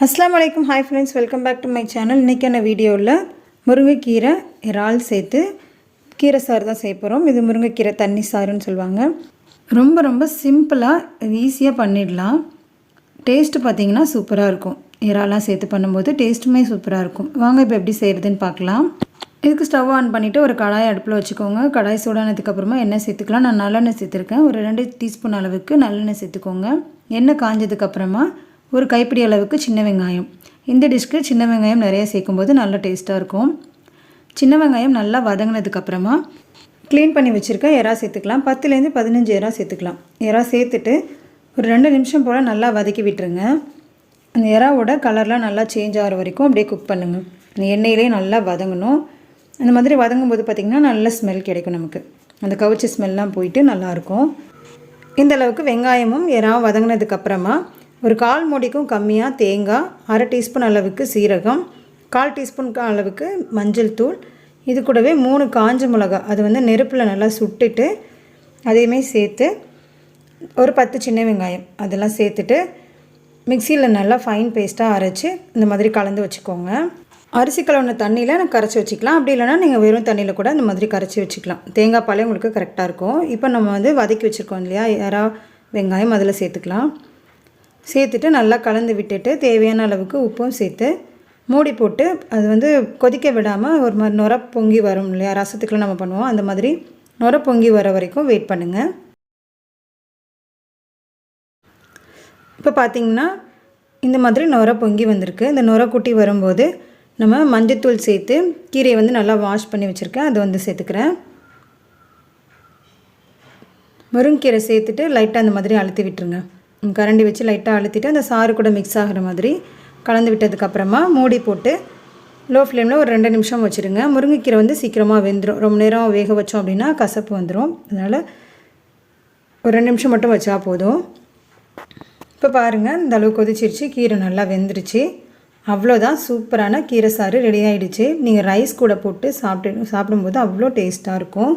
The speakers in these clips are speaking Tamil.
அஸ்லாம் வலைக்கம் hi friends welcome back to my channel இன்றைக்கான வீடியோவில் முருங்கைக்கீரை இறால் சேர்த்து கீரை சாறு தான் செய்ய போகிறோம் இது முருங்கைக்கீரை தண்ணி சாறுன்னு சொல்லுவாங்க. ரொம்ப ரொம்ப சிம்பிளாக ஈஸியாக பண்ணிடலாம். டேஸ்ட்டு பார்த்தீங்கன்னா சூப்பராக இருக்கும். இறாலாம் சேர்த்து பண்ணும்போது டேஸ்ட்டுமே சூப்பராக இருக்கும். வாங்க இப்போ எப்படி செய்கிறதுன்னு பார்க்கலாம். இதுக்கு ஸ்டவ் ஆன் பண்ணிவிட்டு ஒரு கடாய் அடுப்பில் வச்சுக்கோங்க. கடாய் சூடானதுக்கப்புறமா எண்ணெய் சேர்த்துக்கலாம். நான் நல்லெண்ணெய் சேர்த்துருக்கேன். ஒரு ரெண்டு டீஸ்பூன் அளவுக்கு நல்லெண்ணெய் சேர்த்துக்கோங்க. எண்ணெய் காஞ்சதுக்கப்புறமா ஒரு கைப்பிடி அளவுக்கு சின்ன வெங்காயம். இந்த டிஷ்க்கு சின்ன வெங்காயம் நிறைய சேர்க்கும்போது நல்ல டேஸ்ட்டாக இருக்கும். சின்ன வெங்காயம் நல்லா வதங்கினதுக்கப்புறமா க்ளீன் பண்ணி வச்சுருக்க எறா சேர்த்துக்கலாம். பத்துலேருந்து பதினஞ்சு எறா சேர்த்துக்கலாம். எறா சேர்த்துட்டு ஒரு ரெண்டு நிமிஷம் போல் நல்லா வதக்கி விட்டுருங்க. அந்த எறாவோட கலர்லாம் நல்லா சேஞ்ச் ஆகிற வரைக்கும் அப்படியே குக் பண்ணுங்கள் அந்த எண்ணெயிலே நல்லா வதங்கணும். அந்த மாதிரி வதங்கும் போது பார்த்திங்கன்னா நல்ல ஸ்மெல் கிடைக்கும் நமக்கு. அந்த கவுச்சி ஸ்மெல்லாம் போயிட்டு நல்லாயிருக்கும் இந்த அளவுக்கு வெங்காயமும் எறாவும் வதங்கினதுக்கப்புறமா ஒரு கால் மூடிக்கும் கம்மியாக தேங்காய் அரை டீஸ்பூன் அளவுக்கு சீரகம் கால் டீஸ்பூன் அளவுக்கு மஞ்சள் தூள். இது கூடவே மூணு காஞ்ச மிளகா. அது வந்து நெருப்பில் நல்லா சுட்டுட்டு அதையுமே சேர்த்து ஒரு பத்து சின்ன வெங்காயம் அதெல்லாம் சேர்த்துட்டு மிக்சியில் நல்லா ஃபைன் பேஸ்ட்டாக அரைச்சி இந்த மாதிரி கலந்து வச்சுக்கோங்க. அரிசி கலவுன தண்ணியில் நான் கரைச்சி வச்சுக்கலாம். அப்படி இல்லைனா நீங்கள் வெறும் தண்ணியில் கூட இந்த மாதிரி கரைச்சி வச்சுக்கலாம். தேங்காய் பாலே உங்களுக்கு கரெக்டாக இருக்கும். இப்போ நம்ம வந்து வதக்கி வச்சுருக்கோம் இல்லையா? யாரா வெங்காயம் அதில் சேர்த்துக்கலாம். சேர்த்துட்டு நல்லா கலந்து விட்டுட்டு தேவையான அளவுக்கு உப்பும் சேர்த்து மூடி போட்டு அது வந்து கொதிக்க விடாமல் ஒரு மாதிரி நுர பொங்கி வரும் இல்லையா? ரசத்துக்குலாம் நம்ம பண்ணுவோம். அந்த மாதிரி நுர பொங்கி வர வரைக்கும் வெயிட் பண்ணுங்கள் இப்போ பார்த்திங்கன்னா இந்த மாதிரி நுர பொங்கி வந்திருக்கு. இந்த நுர குட்டி வரும்போது நம்ம மஞ்சத்தூள் சேர்த்து கீரையை வந்து நல்லா வாஷ் பண்ணி வச்சுருக்கேன். அதை வந்து சேர்த்துக்கிறேன். முருங்கீரை சேர்த்துட்டு லைட்டாக அந்த மாதிரி அழுத்தி விட்டுருங்க. கரண்டி வச்சு லைட்டாக அழுத்திட்டு அந்த சாறு கூட மிக்ஸ் ஆகிற மாதிரி கலந்து விட்டதுக்கப்புறமா மூடி போட்டு லோ ஃப்ளேமில் ஒரு ரெண்டு நிமிஷம் வச்சுருங்க. முருங்கைக்கீரை வந்து சீக்கிரமாக வெந்துடும் ரொம்ப நேரம் வேக வச்சோம் அப்படின்னா கசப்பு வந்துடும் அதனால் ஒரு ரெண்டு நிமிஷம் மட்டும் வச்சா போதும். இப்போ பாருங்கள் இந்த அளவு கொதிச்சிருச்சு. கீரை நல்லா வெந்துருச்சு. அவ்வளோதான் சூப்பரான கீரை சாறு ரெடி ஆகிடுச்சு நீங்கள் ரைஸ் கூட போட்டு சாப்பிட்டு சாப்பிடும்போது அவ்வளோ டேஸ்ட்டாக இருக்கும்.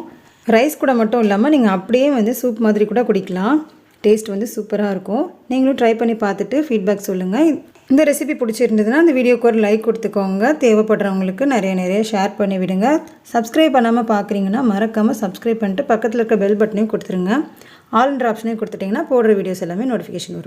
ரைஸ் கூட மட்டும் இல்லாமல் நீங்கள் அப்படியே வந்து சூப் மாதிரி கூட குடிக்கலாம். டேஸ்ட் வந்து சூப்பராக இருக்கும். நீங்களும் ட்ரை பண்ணி பார்த்துட்டு ஃபீட்பேக் சொல்லுங்கள் இந்த ரெசிபி பிடிச்சிருந்ததுன்னா இந்த வீடியோக்கு ஒரு லைக் கொடுத்துக்கோங்க. தேவைப்படுறவங்களுக்கு நிறைய நிறைய ஷேர் பண்ணி விடுங்க. சப்ஸ்கிரைப் பண்ணாமல் பார்க்குறீங்கன்னா மறக்காமல் சப்ஸ்கிரைப் பண்ணிட்டு பக்கத்தில் இருக்க பெல் பட்டனையும் கொடுத்துருங்க. ஆல்ன்ற ஆப்ஷனையும் கொடுத்துட்டிங்கன்னா போடுற வீடியோஸ் எல்லாமே நோட்டிஃபிகேஷன் வரும்.